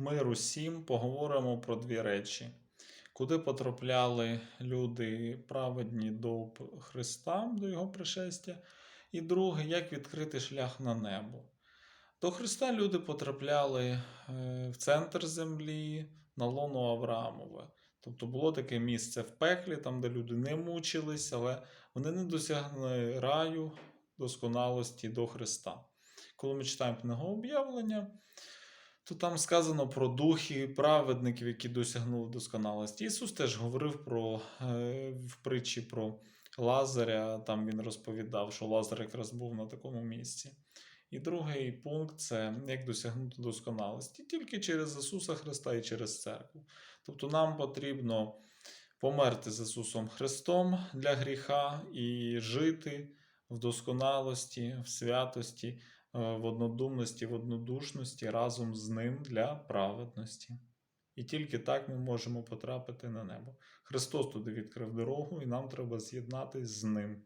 Миру всім поговоримо про дві речі. Куди потрапляли люди праведні до Христа, до Його пришестя, і друге, як відкрити шлях на небо. До Христа люди потрапляли е, в центр землі, на лоно Авраамове. Тобто було таке місце в пеклі, там, де люди не мучились, але вони не досягли раю, досконалості до Христа. Коли ми читаємо книгу об'явлення, то там сказано про духи праведників, які досягнули досконалості. Ісус теж говорив про е, в притчі про Лазаря. Там він розповідав, що Лазар якраз був на такому місці. І другий пункт це як досягнути досконалості тільки через Ісуса Христа і через церкву. Тобто нам потрібно померти з Ісусом Христом для гріха і жити в досконалості, в святості, в однодумності, в однодушності разом з Ним для праведності. І тільки так ми можемо потрапити на небо. Христос туди відкрив дорогу, і нам треба з'єднатись з Ним.